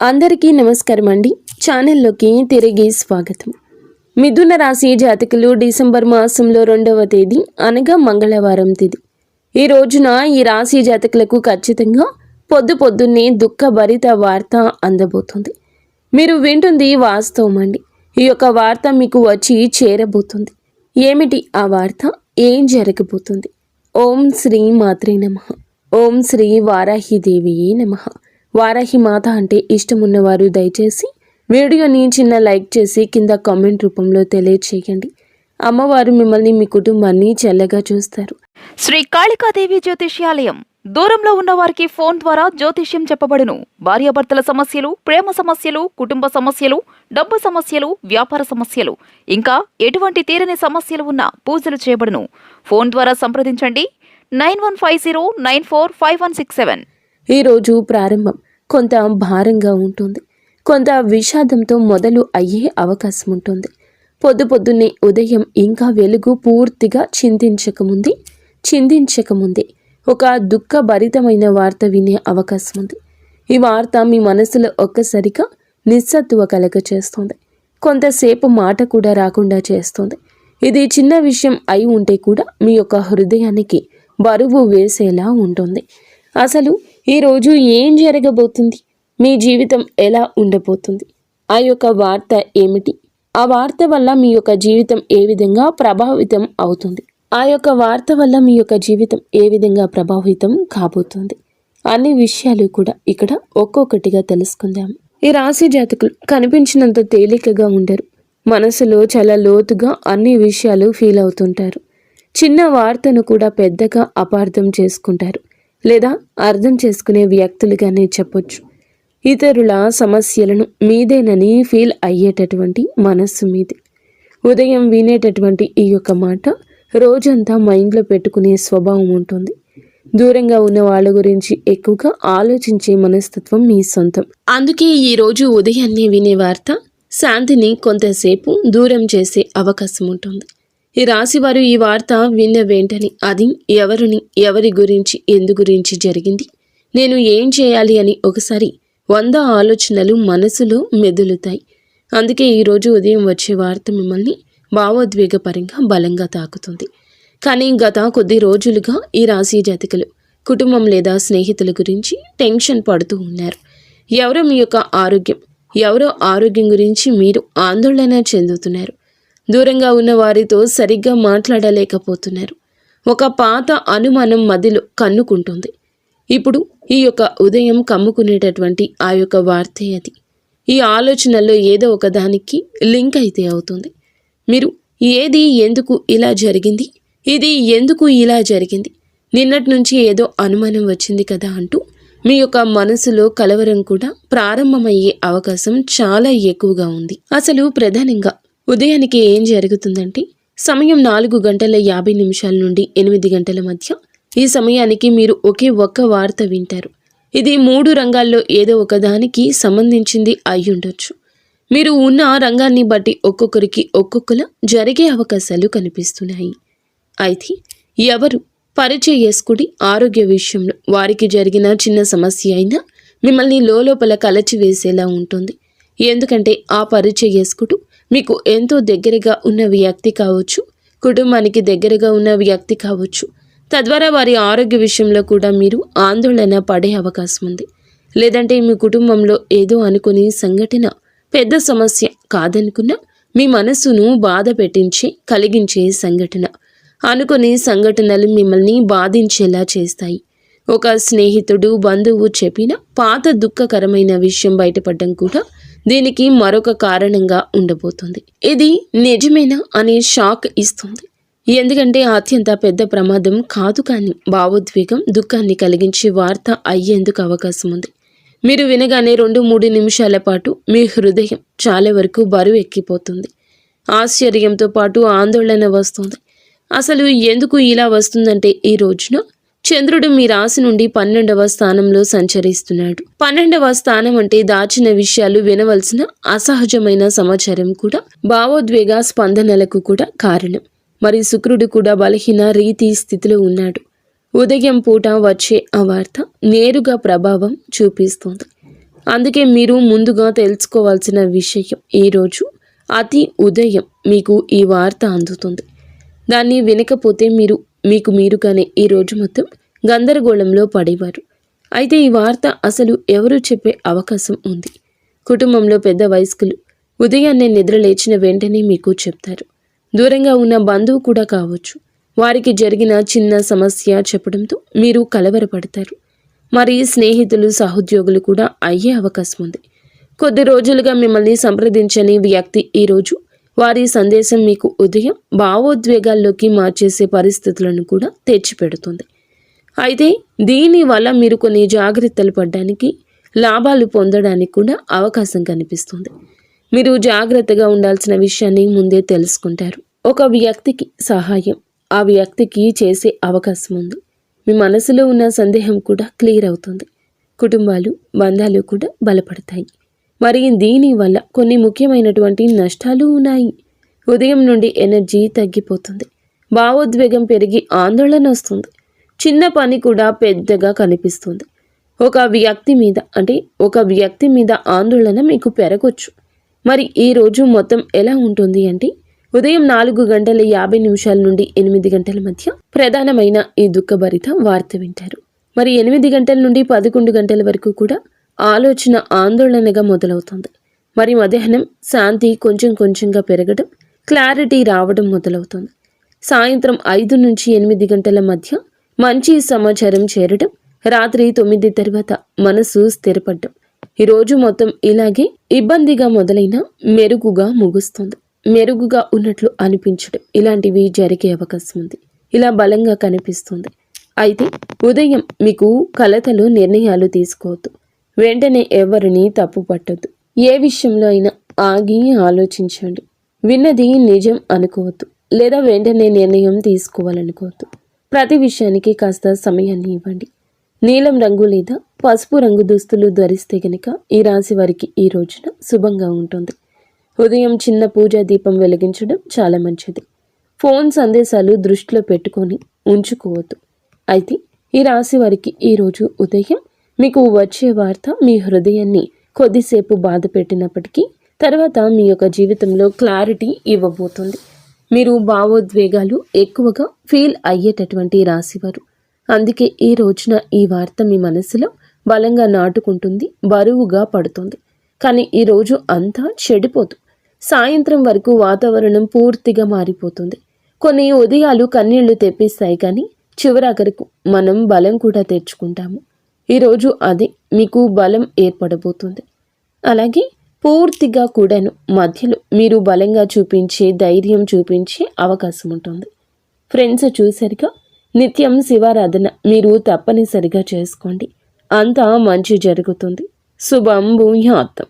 అందరికీ నమస్కారం అండి ఛానల్లోకి తిరిగి స్వాగతం. మిథున రాశి జాతకులు డిసెంబర్ మాసంలో రెండవ తేదీ అనగా మంగళవారం తేదీ. ఈ రోజున ఈ రాశి జాతకులకు ఖచ్చితంగా పొద్దు పొద్దున్నే దుఃఖభరిత వార్త అందబోతుంది. మీరు వింటుంది వాస్తవం అండి ఈ యొక్క వార్త మీకు వచ్చి చేరబోతుంది. ఏమిటి ఆ వార్త? ఏం జరగబోతుంది? ఓం శ్రీ మాత్రే నమ. ఓం శ్రీ వారాహిదేవియే నమ. వారాహి మాత అంటే ఇష్టమున్నవారు దయచేసి వీడియోని చిన్న లైక్ చేసి కింద కామెంట్ రూపంలో తెలియచేయండి. అమ్మవారు మిమ్మల్ని మీ కుటుంబాన్ని చల్లగా చూస్తారు. శ్రీ కాళికాదేవి జ్యోతిష్యాలయం. దూరంలో ఉన్న వారికి ఫోన్ ద్వారా జ్యోతిష్యం చెప్పబడును. భార్యాభర్తల సమస్యలు ప్రేమ సమస్యలు కుటుంబ సమస్యలు డబ్బు సమస్యలు వ్యాపార సమస్యలు. ఇంకా ఎటువంటి తీరని సమస్యలు ఉన్నా పూజలు చేయబడును. ఫోన్ ద్వారా సంప్రదించండి. Nine one five zero nine four five one six seven. ఈరోజు ప్రారంభం. కొంత భారంగా ఉంటుంది. కొంత విషాదంతో మొదలు అయ్యే అవకాశం ఉంటుంది. పొద్దు పొద్దున్నే ఉదయం ఇంకా వెలుగు పూర్తిగా చింతించకముందే. చిందించకముందే ఒక దుఃఖభరితమైన వార్త వినే అవకాశం ఉంది. ఈ వార్త మీ మనసులో ఒక్కసారిగా నిస్సత్తువ కలగ చేస్తుంది. కొంతసేపు మాట కూడా రాకుండా చేస్తుంది. ఇది చిన్న విషయం అయి ఉంటే కూడా మీ యొక్క హృదయానికి బరువు వేసేలా ఉంటుంది. అసలు ఈరోజు ఏం జరగబోతుంది? మీ జీవితం ఎలా ఉండబోతుంది? ఆ యొక్క వార్త ఏమిటి? ఆ వార్త వల్ల మీ యొక్క జీవితం ఏ విధంగా ప్రభావితం అవుతుంది? ఆ యొక్క వార్త వల్ల మీ యొక్క జీవితం ఏ విధంగా ప్రభావితం కాబోతుంది? అన్ని విషయాలు కూడా ఇక్కడ ఒక్కొక్కటిగా తెలుసుకుందాం. ఈ రాశి జాతకులు కనిపించినంత తేలికగా ఉండరు. మనసులో చాలా లోతుగా అన్ని విషయాలు ఫీల్ అవుతుంటారు. చిన్న వార్తను కూడా పెద్దగా అపార్థం చేసుకుంటారు. లేదా అర్థం చేసుకునే వ్యక్తులుగానే చెప్పొచ్చు. ఇతరుల సమస్యలను మీదేనని ఫీల్ అయ్యేటటువంటి మనస్సు మీది. ఉదయం వినేటటువంటి ఈ యొక్క మాట రోజంతా మైండ్లో పెట్టుకునే స్వభావం ఉంటుంది. దూరంగా ఉన్న వాళ్ళ గురించి ఎక్కువగా ఆలోచించే మనస్తత్వం మీ సొంతం. అందుకే ఈ రోజు ఉదయాన్నే వినే వార్త శాంతిని కొంతసేపు దూరం చేసే అవకాశం ఉంటుంది. ఈ రాశివారు ఈ వార్త విన్న వెంటనే అది ఎవరిని ఎవరి గురించి ఎందు గురించి జరిగింది? నేను ఏం చేయాలి అని ఒకసారి వంద ఆలోచనలు మనసులో మెదులుతాయి. అందుకే ఈరోజు ఉదయం వచ్చే వార్త మిమ్మల్ని భావోద్వేగపరంగా బలంగా తాకుతుంది. కానీ గత కొద్ది రోజులుగా ఈ రాశి జాతకులు కుటుంబం లేదా స్నేహితుల గురించి టెన్షన్ పడుతూ ఉన్నారు. ఎవరో మీ యొక్క ఆరోగ్యం ఎవరో ఆరోగ్యం గురించి మీరు ఆందోళన చెందుతున్నారు. దూరంగా ఉన్న వారితో సరిగ్గా మాట్లాడలేకపోతున్నారు. ఒక పాత అనుమానం మదిలో కన్నుకుంటుంది. ఇప్పుడు ఈ యొక్క ఉదయం కమ్ముకునేటటువంటి ఆ యొక్క వార్తే అది. ఈ ఆలోచనల్లో ఏదో ఒక దానికి లింక్ అయితే అవుతుంది. మీరు ఏది ఎందుకు ఇలా జరిగింది? ఇది ఎందుకు ఇలా జరిగింది? నిన్నటి నుంచి ఏదో అనుమానం వచ్చింది కదా అంటూ మీ యొక్క మనసులో కలవరం కూడా ప్రారంభమయ్యే అవకాశం చాలా ఎక్కువగా ఉంది. అసలు ప్రధానంగా ఉదయానికి ఏం జరుగుతుందంటే సమయం నాలుగు గంటల యాభై నిమిషాల నుండి ఎనిమిది గంటల మధ్య ఈ సమయానికి మీరు ఒకే ఒక్క వార్త వింటారు. ఇది మూడు రంగాల్లో ఏదో ఒకదానికి సంబంధించింది అయి ఉండొచ్చు. మీరు ఉన్న రంగాన్ని బట్టి ఒక్కొక్కరికి ఒక్కొక్కలా జరిగే అవకాశాలు కనిపిస్తున్నాయి. అయితే ఎవరు పరిచయస్కుడి ఆరోగ్య విషయంలో వారికి జరిగిన చిన్న సమస్య అయినా మిమ్మల్ని లోపల కలచివేసేలా ఉంటుంది. ఎందుకంటే ఆ పరిచయస్కుడు మీకు ఎంతో దగ్గరగా ఉన్న వ్యక్తి కావచ్చు కుటుంబానికి దగ్గరగా ఉన్న వ్యక్తి కావచ్చు. తద్వారా వారి ఆరోగ్య విషయంలో కూడా మీరు ఆందోళన పడే అవకాశం ఉంది. లేదంటే మీ కుటుంబంలో ఏదో అనుకుని సంఘటన పెద్ద సమస్య కాదనుకున్నా మీ మనసును బాధ పెట్టించి కలిగించే సంఘటన. అనుకుని సంఘటనలు మిమ్మల్ని బాధించేలా చేస్తాయి. ఒక స్నేహితుడు బంధువు చెప్పిన పాత దుఃఖకరమైన విషయం బయటపడడం కూడా దీనికి మరొక కారణంగా ఉండబోతుంది. ఇది నిజమేనా అనే షాక్ ఇస్తుంది. ఎందుకంటే అత్యంత పెద్ద ప్రమాదం కాదు కానీ భావోద్వేగం దుఃఖాన్ని కలిగించే వార్త అయ్యేందుకు అవకాశం ఉంది. మీరు వినగానే రెండు మూడు నిమిషాల పాటు మీ హృదయం చాలా వరకు బరువు ఎక్కిపోతుంది. ఆశ్చర్యంతో పాటు ఆందోళన వస్తుంది. అసలు ఎందుకు ఇలా వస్తుందంటే ఈ రోజున చంద్రుడు మీ రాశి నుండి పన్నెండవ స్థానంలో సంచరిస్తున్నాడు. పన్నెండవ స్థానం అంటే దాచిన విషయాలు వినవలసిన అసహజమైన సమాచారం కూడా భావోద్వేగ స్పందనలకు కూడా కారణం. మరి శుక్రుడు కూడా బలహీన రీతి స్థితిలో ఉన్నాడు. ఉదయం పూట వచ్చే ఆ వార్త నేరుగా ప్రభావం చూపిస్తుంది. అందుకే మీరు ముందుగా తెలుసుకోవాల్సిన విషయం ఈరోజు అతి ఉదయం మీకు ఈ వార్త అందుతుంది. దాన్ని వినకపోతే మీరు మీకు మీరుగానే ఈ రోజు మొత్తం గందరగోళంలో పడేవారు. అయితే ఈ వార్త అసలు ఎవరు చెప్పే అవకాశం ఉంది. కుటుంబంలో పెద్ద వయస్కులు ఉదయాన్నే నిద్ర లేచిన వెంటనే మీకు చెప్తారు. దూరంగా ఉన్న బంధువు కూడా కావచ్చు. వారికి జరిగిన చిన్న సమస్య చెప్పడంతో మీరు కలవరపడతారు. మరి స్నేహితులు సహోద్యోగులు కూడా అయ్యే అవకాశం ఉంది. కొద్ది రోజులుగా మిమ్మల్ని సంప్రదించని వ్యక్తి ఈరోజు వారి సందేశం మీకు ఉదయం భావోద్వేగాల్లోకి మార్చేసే పరిస్థితులను కూడా తెచ్చిపెడుతుంది. అయితే దీనివల్ల మీరు కొన్ని జాగ్రత్తలు పడడానికి లాభాలు పొందడానికి కూడా అవకాశం కనిపిస్తుంది. మీరు జాగ్రత్తగా ఉండాల్సిన విషయాన్ని ముందే తెలుసుకుంటారు. ఒక వ్యక్తికి సహాయం ఆ వ్యక్తికి చేసే అవకాశం ఉంది. మీ మనసులో ఉన్న సందేహం కూడా క్లియర్ అవుతుంది. కుటుంబాలు బంధాలు కూడా బలపడతాయి. మరి దీని వల్ల కొన్ని ముఖ్యమైనటువంటి నష్టాలు ఉన్నాయి. ఉదయం నుండి ఎనర్జీ తగ్గిపోతుంది. భావోద్వేగం పెరిగి ఆందోళన వస్తుంది. చిన్న పని కూడా పెద్దగా కనిపిస్తుంది. ఒక వ్యక్తి మీద అంటే ఒక వ్యక్తి మీద ఆందోళన మీకు పెరగొచ్చు. మరి ఈ రోజు మొత్తం ఎలా ఉంటుంది అంటే ఉదయం నాలుగు గంటల యాభై నిమిషాల నుండి ఎనిమిది గంటల మధ్య ప్రధానమైన ఈ దుఃఖభరిత వార్త వింటారు. మరి ఎనిమిది గంటల నుండి పదకొండు గంటల వరకు కూడా ఆలోచన ఆందోళనగా మొదలవుతుంది. మరి మధ్యాహ్నం శాంతి కొంచెం కొంచెంగా పెరగడం క్లారిటీ రావడం మొదలవుతుంది. సాయంత్రం ఐదు నుంచి ఎనిమిది గంటల మధ్య మంచి సమాచారం చేరడం రాత్రి తొమ్మిది తర్వాత మనసు స్థిరపడ్డం. ఈరోజు మొత్తం ఇలాగే ఇబ్బందిగా మొదలైన మెరుగుగా ముగుస్తుంది. మెరుగుగా ఉన్నట్లు అనిపించడం ఇలాంటివి జరిగే అవకాశం ఉంది. ఇలా బలంగా కనిపిస్తుంది. అయితే ఉదయం మీకు కలతలు నిర్ణయాలు తీసుకోవద్దు. వెంటనే ఎవరిని తప్పు పట్టొద్దు. ఏ విషయంలో అయినా ఆగి ఆలోచించండి. విన్నది నిజం అనుకోవద్దు లేదా వెంటనే నిర్ణయం తీసుకోవాలనుకోవద్దు. ప్రతి విషయానికి కాస్త సమయాన్ని ఇవ్వండి. నీలం రంగు లేదా పసుపు రంగు దుస్తులు ధరిస్తే గనుక ఈ రాశి వారికి ఈ రోజున శుభంగా ఉంటుంది. ఉదయం చిన్న పూజా దీపం వెలిగించడం చాలా మంచిది. ఫోన్ సందేశాలు దృష్టిలో పెట్టుకొని ఉంచుకోవద్దు. అయితే ఈ రాశి వారికి ఈరోజు ఉదయం మీకు వచ్చే వార్త మీ హృదయాన్ని కొద్దిసేపు బాధ పెట్టినప్పటికీ తర్వాత మీ యొక్క జీవితంలో క్లారిటీ ఇవ్వబోతుంది. మీరు భావోద్వేగాలు ఎక్కువగా ఫీల్ అయ్యేటటువంటి రాశివారు. అందుకే ఈ రోజున ఈ వార్త మీ మనసులో బలంగా నాటుకుంటుంది బరువుగా పడుతుంది. కానీ ఈ రోజు అంతా చెడిపోదు. సాయంత్రం వరకు వాతావరణం పూర్తిగా మారిపోతుంది. కొన్ని ఉదయాలు కన్నీళ్ళు తెప్పిస్తాయి కానీ చివరాఖరికి మనం బలం కూడా తెచ్చుకుంటాము. ఈరోజు అది మీకు బలం ఏర్పడబోతుంది. అలాగే పూర్తిగా కూడాను మధ్యలో మీరు బలంగా చూపించే ధైర్యం చూపించే అవకాశం ఉంటుంది. ఫ్రెండ్స్ చూసరిగా నిత్యం శివారాధన మీరు తప్పనిసరిగా చేసుకోండి. అంతా మంచి జరుగుతుంది. శుభం భూయాత్తం